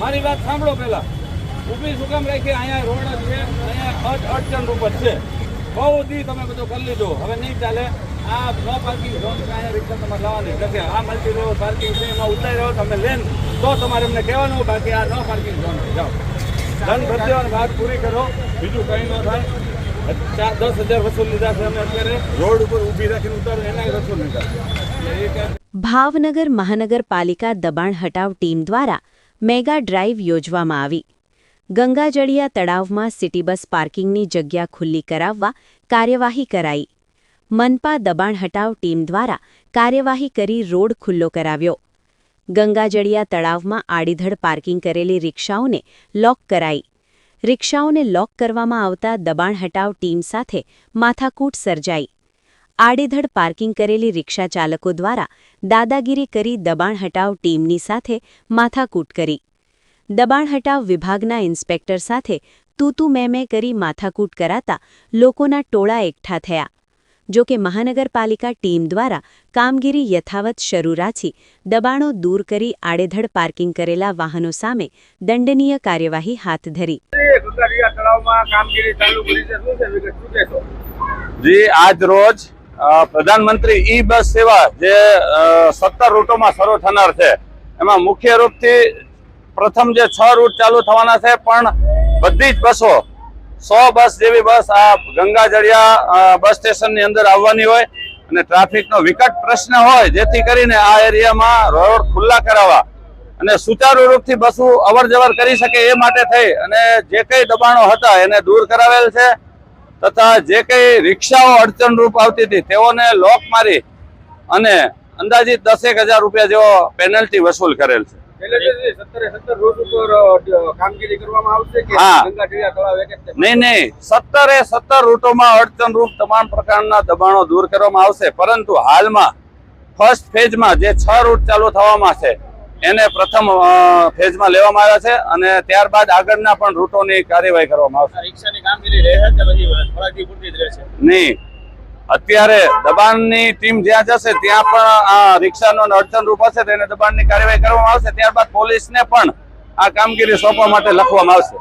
મારી વાત સાંભળો પેલા ઊભી શું કામ રાખી અહીંયા રોડ છે, અહીંયા અટ અડચણ ઉપર છે. બહુ દી તમે બધું કરી લીધો. હવે નહીં ચાલે. આ નો પાર્કિંગ ઝોન અહીંયા રિક્ષા તમારે લાવવાની. નથી આ મલ્ટી રોડ પાર્કિંગ છે, એમાં ઉતારી રહ્યો તમે લેન તો તમારે એમને કહેવાનું, બાકી આ નો પાર્કિંગ ઝોન જાઓ. ધન પ્રત્યે વાત પૂરી કરો. બીજું કંઈ ન થાય. ચાર દસ હજાર વસૂલ લીધા છે અમે અત્યારે. રોડ ઉપર ઊભી રાખીને ઉતારો એના વસૂલ લીધા એટલે એ કાંઈ ભાવનગર મહાનગરપાલિકા દબાણ હટાવ ટીમ દ્વારા મેગા ડ્રાઈવ યોજવામાં આવી. ગંગાજળિયા તળાવમાં સિટી બસ પાર્કિંગની જગ્યા ખુલ્લી કરાવવા કાર્યવાહી કરાઈ. મનપા દબાણ હટાવ ટીમ દ્વારા કાર્યવાહી કરી રોડ ખુલ્લો કરાવ્યો. ગંગાજળિયા તળાવમાં આડીધડ પાર્કિંગ કરેલી રિક્ષાઓને લોક કરાઈ. રિક્ષાઓને લોક કરવામાં આવતા દબાણ હટાવ ટીમ સાથે માથાકૂટ સર્જાઈ. આડેધડ પાર્કિંગ કરેલી રિક્ષા ચાલકો દ્વારા દાદાગીરી કરી દબાણ હટાવ ટીમની સાથે માથાકૂટ કરી. દબાણ હટાવ વિભાગના ઇન્સ્પેક્ટર સાથે તૂતુ મેમે કરી માથાકૂટ કરાતા લોકોના ટોળા એકઠા થયા. જો કે મહાનગરપાલિકા ટીમ દ્વારા કામગીરી યથાવત શરૂ રાખી દબાણો દૂર કરી આડેધડ પાર્કિંગ કરેલા વાહનો સામે દંડનીય કાર્યવાહી હાથ ધરી. જી આજ રોજ પ્રધાનમંત્રી ઈ બસ સેવા જે સત્તર રૂટોમાં શરૂ થનાર છે, એમાં મુખ્ય રૂપથી પ્રથમ જે છ રૂટ ચાલુ થવાના છે, પણ બધી જ બસો સો બસ જેવી બસ આ ગંગાજળિયા બસ સ્ટેશનની અંદર આવવાની હોય અને ટ્રાફિકનો વિકટ પ્રશ્ન હોય જેથી કરીને આ એરિયામાં રોડ ખુલ્લા કરાવવા અને સુચારુ રૂપથી બસો અવર જવર કરી શકે એ માટે થઈ અને જે કઈ દબાણો હતા એને દૂર કરાવેલ છે તથા જે કઈ રિક્ષાઓ અડચણરૂપ આવતી હતી તેઓને લોક મારી અને અંદાજિત દસેક હજાર રૂપિયા જેવો પેનલ્ટી વસૂલ કરેલ છે. નહીં નહીં. સત્તરે સત્તર રૂટોમાં અડચણરૂપ તમામ પ્રકારના દબાણો દૂર કરવામાં આવશે. પરંતુ હાલમાં ફર્સ્ટ ફેઝમાં જે છ રૂટ ચાલુ થવામાં છે એને પ્રથમ ફેઝમાં લેવામાં આવ્યા છે અને ત્યારબાદ આગળના પણ રૂટોની કાર્યવાહી કરવામાં આવશે. નહીં. અત્યારે દબાણની ટીમ જ્યાં જશે, ત્યાં પણ આ રિક્ષાનો અડચણ રૂપ હશે તેને દબાણની કાર્યવાહી કરવામાં આવશે. ત્યારબાદ પોલીસને પણ આ કામગીરી સોંપવા માટે લખવામાં આવશે.